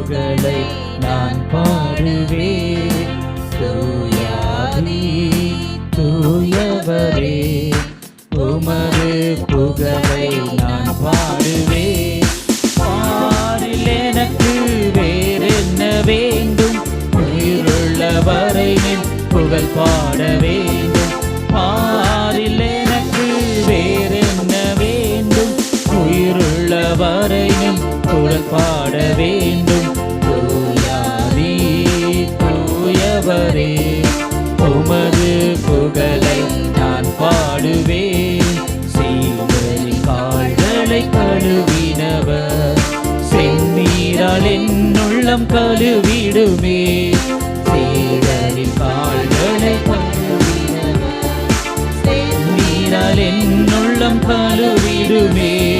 புகழை நான் பாடுவே தூயாதி தூயவரே உமது புகழை நான் பாடுவே பாடில் எனக்கு வேறென்ன வேண்டும்? உயிருள்ளவரை புகழ் பாடவே உள்ளம் கழுவிடுமே. சேடரின் கால்களை நீரால் என் உள்ளம் கழுவிடுமே.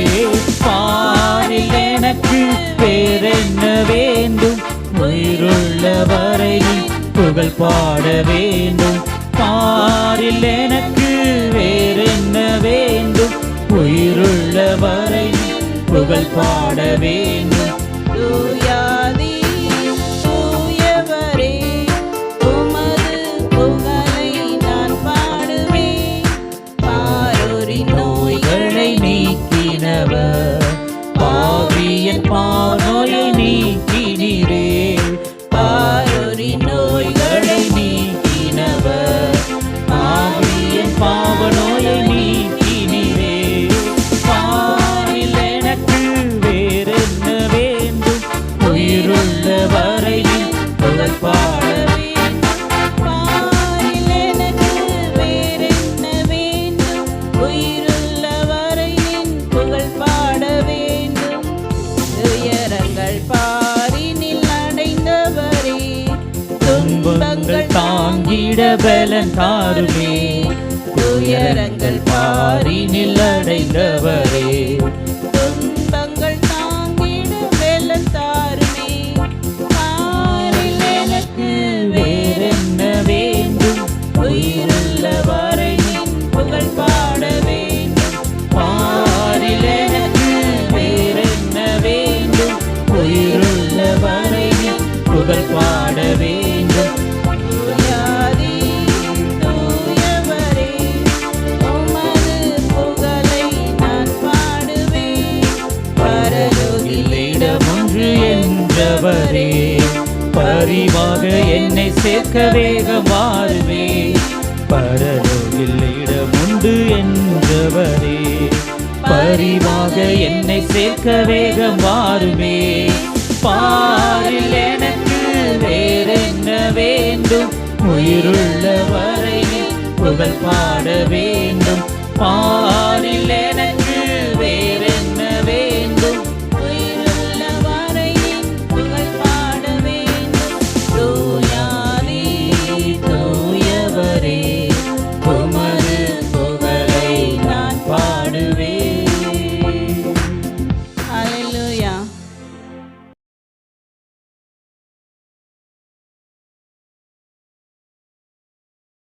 பாரில் எனக்கு பேரென்ன வேண்டும். உயிருள்ள வரையில் புகழ் பாட வேண்டும். பாரில் எனக்கு வேறென்ன வேண்டும்? உயிருள்ள புகழ் பாட வேண்டும். துயரங்கள் பாரினில் அடைந்தவரே. துன்பங்கள் தாங்கிட பலன் தாருமே. துயரங்கள் பாரினில் அடைந்தவரே. துன்பங்கள் தாங்கிட தாருமே. பாரில் எனக்கு வேறென்ன வேண்டும்? ஆண்டவரே பரிவாக என்னை சேர்க்க வேகம் வாருவே. பரலோகில் இடம் உண்டு என்றவரே பரிவாக என்னை சேர்க்க வேகம் வாருமே. பாரில் எனக்கு வேறென்ன வேண்டும்? உயிருள்ள வரையில் புகழ் பாட வேண்டும். பாரில்